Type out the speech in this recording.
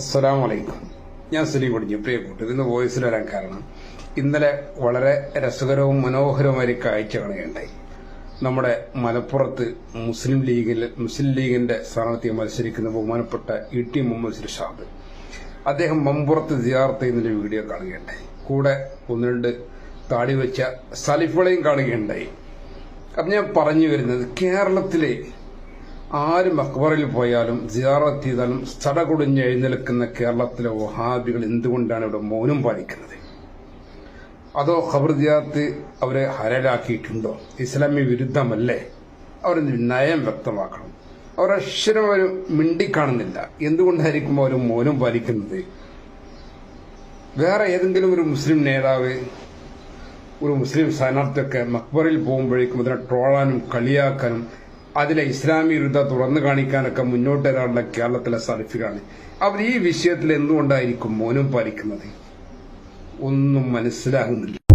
അസ്സലാം വലൈക്കും ഞാൻ സലീം കൊടിഞ്ഞു പ്രിയ കൂട്ടർ ഇന്ന് വോയിസിൽ വരാൻ കാരണം ഇന്നലെ വളരെ രസകരവും മനോഹരവുമായ കാഴ്ച കാണുകയുണ്ടായി നമ്മുടെ മലപ്പുറത്ത് മുസ്ലിം ലീഗിൽ മുസ്ലിം ലീഗിന്റെ സ്ഥാനാർത്ഥിയെ മത്സരിക്കുന്ന ബഹുമാനപ്പെട്ട ഇ ടി മുഹമ്മദ് ഷിർഷാദ് അദ്ദേഹം മമ്പുറത്ത് സിയാർത്ത് ചെയ്യുന്നൊരു വീഡിയോ കാണുകയുണ്ടായി. കൂടെ ഒന്ന് രണ്ട് താടി വെച്ച സലിഫുളയും കാണുകയുണ്ടായി. അപ്പം ഞാൻ പറഞ്ഞു വരുന്നത് കേരളത്തിലെ ആര് മക്ബറിൽ പോയാലും സിയാറത്ത് ചെയ്താലും ചടകുടിഞ്ഞ് എഴുന്നേൽക്കുന്ന കേരളത്തിലെ വഹാബികൾ എന്തുകൊണ്ടാണ് ഇവിടെ മൗനം പാലിക്കുന്നത്? അതോ ഖബർ സിയാറത്ത് അവരെ ഹരലാക്കിയിട്ടുണ്ടോ? ഇസ്ലാമി വിരുദ്ധമല്ലേ? അവർ നയം വ്യക്തമാക്കണം. അവർ അക്ഷരം അവർ മിണ്ടിക്കാണുന്നില്ല. എന്തുകൊണ്ടായിരിക്കും അവർ മൗനം പാലിക്കുന്നത്? വേറെ ഏതെങ്കിലും ഒരു മുസ്ലിം നേതാവ് ഒരു മുസ്ലിം സ്ഥാനാർത്ഥിയൊക്കെ മക്ബറിൽ പോകുമ്പോഴേക്കും അതിനെ ട്രോളാനും കളിയാക്കാനും അതിലെ ഇസ്ലാമി വിരുദ്ധ തുറന്നു കാണിക്കാനൊക്കെ മുന്നോട്ട് വരാനുള്ള കേരളത്തിലെ സലഫികളാണ് അവർ ഈ വിഷയത്തിൽ എന്തുകൊണ്ടായിരിക്കും മൗനം പാലിക്കുന്നത്? ഒന്നും മനസ്സിലാകുന്നില്ല.